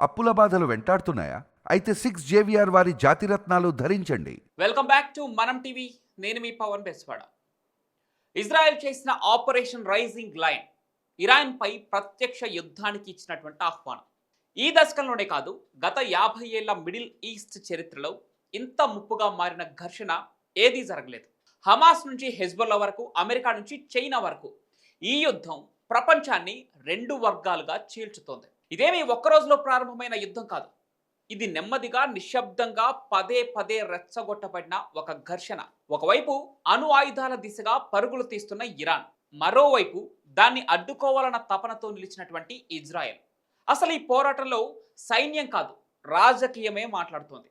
అప్పుల బాధలు వెంటాడుతున్నాయా? అయితే సిక్స్ జేవిఆర్ వారి జాతిరత్నాలు ధరించండి. Welcome back to Manam TV. నేను మీ పవన్ బెస్వాడ. ఇజ్రాయెల్ చేసిన ఆపరేషన్ రైజింగ్ లైన్ ఇరాన్పై ప్రత్యక్ష యుద్ధానికి ఇచ్చినటువంటి ఆహ్వానం. ఈ దశకంలోనే కాదు గత యాభై ఏళ్ళ మిడిల్ ఈస్ట్ చరిత్రలో ఇంత ముప్పుగా మారిన ఘర్షణ ఏదీ జరగలేదు. హమాస్ నుంచి హెజ్బొల్లా వరకు అమెరికా నుంచి చైనా వరకు ఈ యుద్ధం ప్రపంచాన్ని రెండు వర్గాలుగా చీల్చుతోంది. ఇదేమీ ఒక్క రోజులో ప్రారంభమైన యుద్ధం కాదు. ఇది నెమ్మదిగా నిశ్శబ్దంగా పదే పదే రెచ్చగొట్టబడిన ఒక ఘర్షణ. ఒకవైపు అణు ఆయుధాల దిశగా పరుగులు తీస్తున్న ఇరాన్. మరోవైపు దాన్ని అడ్డుకోవాలన్న తపనతో నిలిచినటువంటి ఇజ్రాయెల్. అసలు ఈ పోరాటంలో సైన్యం కాదు రాజకీయమే మాట్లాడుతోంది.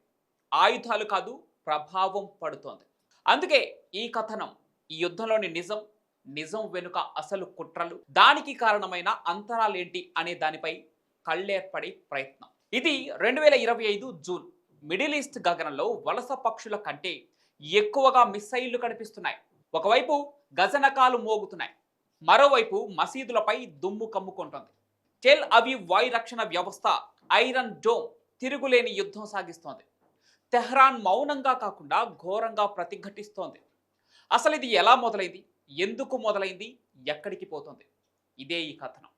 ఆయుధాలు కాదు ప్రభావం పడుతోంది. అందుకే ఈ కథనం ఈ యుద్ధంలోని నిజం నిజం వెనుక అసలు కుట్రలు దానికి కారణమైన అంతరాలేంటి అనే దానిపై కళ్ళేర్పడే ప్రయత్నం. ఇది రెండు వేల ఇరవై ఐదు జూన్. మిడిల్ ఈస్ట్ గగనంలో వలస పక్షుల కంటే ఎక్కువగా మిస్సైళ్ళు కనిపిస్తున్నాయి. ఒకవైపు గజనకాలు మోగుతున్నాయి. మరోవైపు మసీదులపై దుమ్ము కమ్ముకుంటోంది. టెల్ అవి వాయు రక్షణ వ్యవస్థ ఐరన్ డోమ్ తిరుగులేని యుద్ధం సాగిస్తోంది. తెహ్రాన్ మౌనంగా కాకుండా ఘోరంగా ప్రతిఘటిస్తోంది. అసలు ఇది ఎలా మొదలైంది? ఎందుకు మొదలైంది? ఎక్కడికి పోతుంది? ఇదే ఈ కథనం.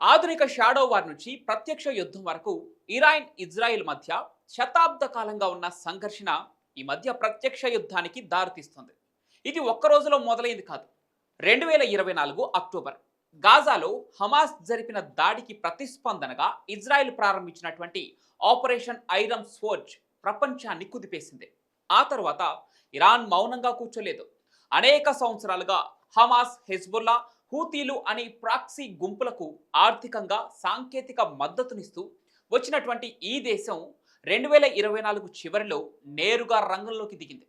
ఆధునిక షాడో వార్ నుంచి ప్రత్యక్ష యుద్ధం వరకు ఇరాన్ ఇజ్రాయెల్ మధ్య శతాబ్ద కాలంగా ఉన్న సంఘర్షణ ఈ మధ్య ప్రత్యక్ష యుద్ధానికి దారితీస్తుంది. ఇది ఒక్క రోజులో మొదలైంది కాదు. రెండు వేల ఇరవై నాలుగు అక్టోబర్ గాజాలో హమాస్ జరిపిన దాడికి ప్రతిస్పందనగా ఇజ్రాయెల్ ప్రారంభించినటువంటి ఆపరేషన్ ఐరమ్ స్వోర్జ్ ప్రపంచాన్ని కుదిపేసింది. ఆ తర్వాత ఇరాన్ మౌనంగా కూర్చోలేదు. అనేక సంవత్సరాలుగా హమాస్ హెజ్బుల్లా హూతీలు అనే ప్రాక్సీ గుంపులకు ఆర్థికంగా సాంకేతిక మద్దతునిస్తూ వచ్చినటువంటి ఈ దేశం రెండు వేల ఇరవై నాలుగు చివరిలో నేరుగా రంగంలోకి దిగింది.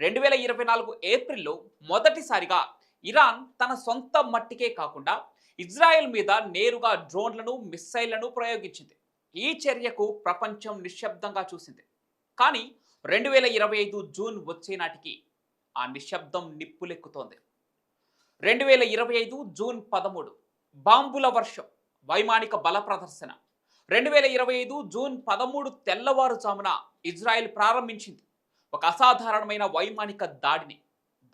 రెండు వేల ఇరవై నాలుగు ఏప్రిల్లో మొదటిసారిగా ఇరాన్ తన సొంత మట్టికే కాకుండా ఇజ్రాయెల్ మీద నేరుగా డ్రోన్లను మిస్సైళ్ళను ప్రయోగించింది. ఈ చర్యకు ప్రపంచం నిశ్శబ్దంగా చూసింది. కానీ రెండు వేల ఇరవై ఐదు జూన్ వచ్చే నాటికి ఆ నిశ్శబ్దం నిప్పులెక్కుతోంది. రెండు వేల ఇరవై ఐదు జూన్ పదమూడు బాంబుల వర్షం వైమానిక బల ప్రదర్శన. రెండు వేల ఇరవై ఐదు జూన్ పదమూడు తెల్లవారుజామున ఇజ్రాయెల్ ప్రారంభించింది. ఒక అసాధారణమైన వైమానిక దాడిని.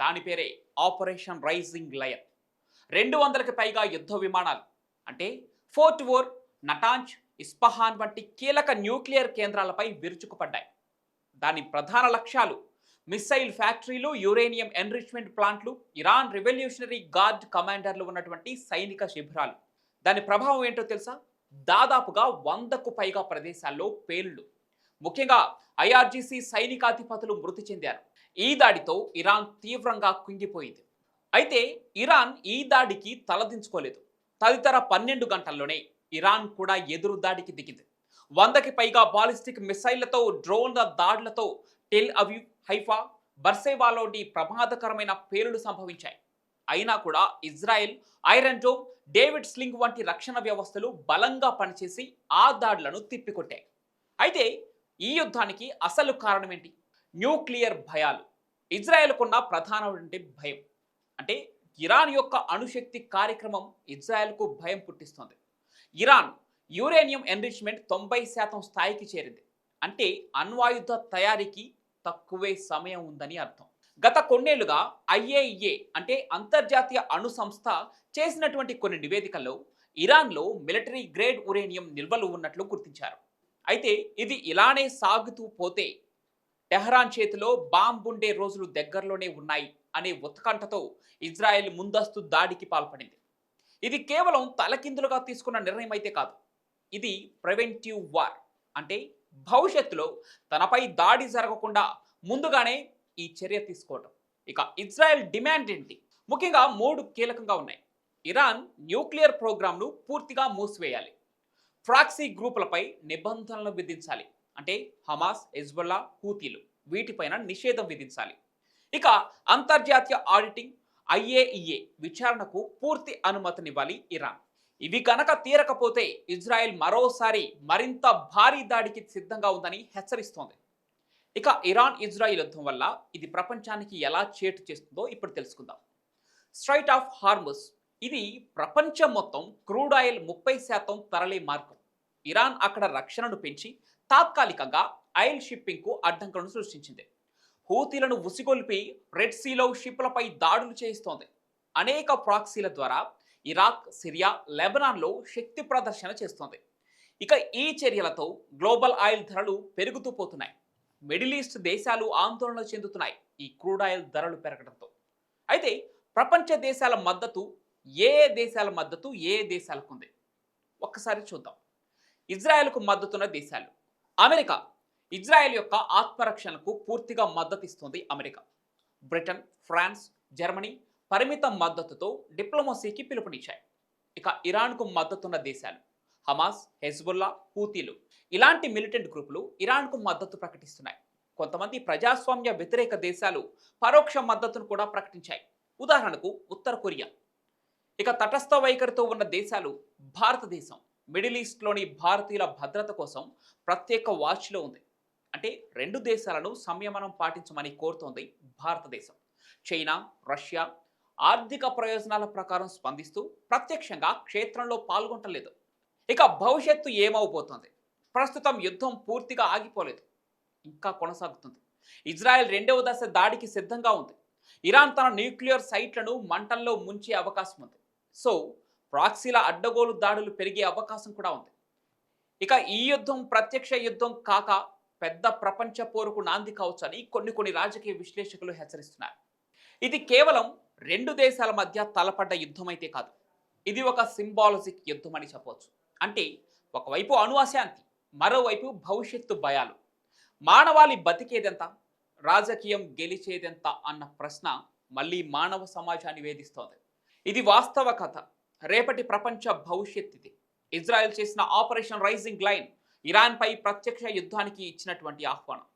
దాని పేరే ఆపరేషన్ రైజింగ్ లయన్. రెండు వందలకి పైగా యుద్ధ విమానాలు. అంటే ఫోర్ట్ వోర్ నటాంచ్ ఇస్పహాన్ వంటి కీలక న్యూక్లియర్ కేంద్రాలపై విరుచుకుపడ్డాయి. దాని ప్రధాన లక్ష్యాలు మిస్సైల్ ఫ్యాక్టరీలు యురేనియం ఎన్రిచ్మెంట్ ప్లాంట్లు ఇరాన్ రెవల్యూషనరీ గార్డ్ కమాండర్లు ఉన్నటువంటి సైనిక శిబిరాలు. దాని ప్రభావం ఏంటో తెలుసా? దాదాపుగా వందకు పైగా ప్రదేశాల్లో పేలుళ్ళు. ముఖ్యంగా ఐఆర్జీసీ సైనికాధిపతులు మృతి చెందారు. ఈ దాడితో ఇరాన్ తీవ్రంగా కుంగిపోయింది. అయితే ఇరాన్ ఈ దాడికి తలదించుకోలేదు. తదితర పన్నెండు గంటల్లోనే ఇరాన్ కూడా ఎదురు దాడికి దిగింది. వందకి పైగా బాలిస్టిక్ మిసైళ్ళతో డ్రోన్ల దాడులతో టెల్ అవ్యూ హైఫా బర్సేవాలోని ప్రమాదకరమైన పేలుడు సంభవించాయి. అయినా కూడా Israel iron dome David sling వంటి రక్షణ వ్యవస్థలు బలంగా పనిచేసి ఆ దాడులను తిప్పికొట్టాయి. అయితే ఈ యుద్ధానికి అసలు కారణం ఏంటి న్యూక్లియర్ భయాలు. ఇజ్రాయెల్కున్న ప్రధానమైన భయం. అంటే ఇరాన్ యొక్క అణుశక్తి కార్యక్రమం ఇజ్రాయెల్కు భయం పుట్టిస్తోంది. ఇరాన్ యురేనియం ఎన్రిచ్మెంట్ తొంభై శాతం స్థాయికి చేరింది. అంటే అణ్వాయుధ తయారీకి తక్కువే సమయం ఉందని అర్థం. గత కొన్నేళ్ళుగా ఐఏఈఏ అంటే అంతర్జాతీయ అణు సంస్థ చేసినటువంటి కొన్ని నివేదికల్లో ఇరాన్లో మిలిటరీ గ్రేడ్ ఉరేనియం నిల్వలు ఉన్నట్లు గుర్తించారు. అయితే ఇది ఇలానే సాగుతూ పోతే టెహరాన్ చేతిలో బాంబుండే రోజులు దగ్గరలోనే ఉన్నాయి అనే ఉత్కంఠతో ఇజ్రాయెల్ ముందస్తు దాడికి పాల్పడింది. ఇది కేవలం తలకిందులుగా తీసుకున్న నిర్ణయం అయితే కాదు. ఇది ప్రివెంటివ్ వార్ అంటే భవిష్యత్తులో తనపై దాడి జరగకుండా ముందుగానే ఈ చర్య తీసుకోవటం. ఇక ఇజ్రాయెల్ డిమాండ్ ఏంటి? ముఖ్యంగా మూడు కీలకంగా ఉన్నాయి. ఇరాన్ న్యూక్లియర్ ప్రోగ్రాంను పూర్తిగా మూసివేయాలి. ఫ్రాక్సీ గ్రూపులపై నిబంధనలు విధించాలి. అంటే హమాస్ హెజ్బుల్లా హూతీలు వీటిపైన నిషేధం విధించాలి. ఇక అంతర్జాతీయ ఆడిటింగ్ ఐఏఈఏ విచారణకు పూర్తి అనుమతినివ్వాలి ఇరాన్. ఇవి కనుక తీరకపోతే ఇజ్రాయెల్ మరోసారి మరింత భారీ దాడికి సిద్ధంగా ఉందని హెచ్చరిస్తోంది. ఇక ఇరాన్ ఇజ్రాయిల్ యుద్ధం వల్ల ఇది ప్రపంచానికి ఎలా చేటు చేస్తుందో ఇప్పుడు తెలుసుకుందాం. స్ట్రైట్ ఆఫ్ హార్మస్ ఇది ప్రపంచం మొత్తం క్రూడ్ ఆయిల్ ముప్పై శాతం తరలే మార్గం. ఇరాన్ అక్కడ రక్షణను పెంచి తాత్కాలికంగా ఆయిల్ షిప్పింగ్కు అడ్డంకులను సృష్టించింది. హూతీలను ఉసిగొల్పి రెడ్ సీలో షిప్లపై దాడులు చేయిస్తోంది. అనేక ప్రాక్సీల ద్వారా ఇరాక్ సిరియా లెబనాన్లో శక్తి ప్రదర్శన చేస్తోంది. ఇక ఈ చర్యలతో గ్లోబల్ ఆయిల్ ధరలు పెరుగుతూ పోతున్నాయి. మిడిల్ ఈస్ట్ దేశాలు ఆందోళన చెందుతున్నాయి ఈ క్రూడ్ ఆయిల్ ధరలు పెరగడంతో. అయితే ప్రపంచ దేశాల మద్దతు ఏ దేశాల మద్దతు ఏ ఏ దేశాలకు ఉంది ఒక్కసారి చూద్దాం. ఇజ్రాయెల్కు మద్దతున్న దేశాలు. అమెరికా ఇజ్రాయెల్ యొక్క ఆత్మరక్షణకు పూర్తిగా మద్దతు ఇస్తుంది అమెరికా. బ్రిటన్ ఫ్రాన్స్ జర్మనీ పరిమిత మద్దతుతో డిప్లొమసీకి పిలుపునిచ్చాయి. ఇక ఇరాన్కు మద్దతున్న దేశాలు హమాస్ హెజ్బుల్లా హూతీలు ఇలాంటి మిలిటెంట్ గ్రూపులు ఇరాన్కు మద్దతు ప్రకటిస్తున్నాయి. కొంతమంది ప్రజాస్వామ్య వ్యతిరేక దేశాలు పరోక్ష మద్దతును కూడా ప్రకటించాయి. ఉదాహరణకు ఉత్తర కొరియా. ఇక తటస్థ వైఖరితో ఉన్న దేశాలు భారతదేశం మిడిల్ ఈస్ట్లోని భారతీయుల భద్రత కోసం ప్రత్యేక వాచ్లో ఉంది. అంటే రెండు దేశాలను సంయమనం పాటించమని కోరుతోంది భారతదేశం. చైనా రష్యా ఆర్థిక ప్రయోజనాల ప్రకారం స్పందిస్తూ ప్రత్యక్షంగా క్షేత్రంలో పాల్గొంటలేదు ఇక భవిష్యత్తు ఏమవబోతోంది? ప్రస్తుతం యుద్ధం పూర్తిగా ఆగిపోలేదు. ఇంకా కొనసాగుతుంది. ఇజ్రాయెల్ రెండవ దశ దాడికి సిద్ధంగా ఉంది. ఇరాన్ తన న్యూక్లియర్ సైట్లను మంటల్లో ముంచే అవకాశం ఉంది. సో ప్రాక్సీల అడ్డగోలు దాడులు పెరిగే అవకాశం కూడా ఉంది. ఇక ఈ యుద్ధం ప్రత్యక్ష యుద్ధం కాక పెద్ద ప్రపంచ పోరుకు నాంది కావచ్చని కొన్ని కొన్ని రాజకీయ విశ్లేషకులు హెచ్చరిస్తున్నారు. ఇది కేవలం రెండు దేశాల మధ్య తలపడ్డ యుద్ధం అయితే కాదు. ఇది ఒక సింబాలజిక్ యుద్ధం అని చెప్పవచ్చు. అంటే ఒకవైపు అణు అశాంతి మరోవైపు భవిష్యత్తు భయాలు. మానవాళి బతికేదెంత రాజకీయం గెలిచేదెంత అన్న ప్రశ్న మళ్ళీ మానవ సమాజాన్ని వేధిస్తోంది. ఇది వాస్తవ కథ. రేపటి ప్రపంచ భవిష్యత్ ఇది ఇజ్రాయెల్ చేసిన ఆపరేషన్ రైజింగ్ లైన్ ఇరాన్పై ప్రత్యక్ష యుద్ధానికి ఇచ్చినటువంటి ఆహ్వానం.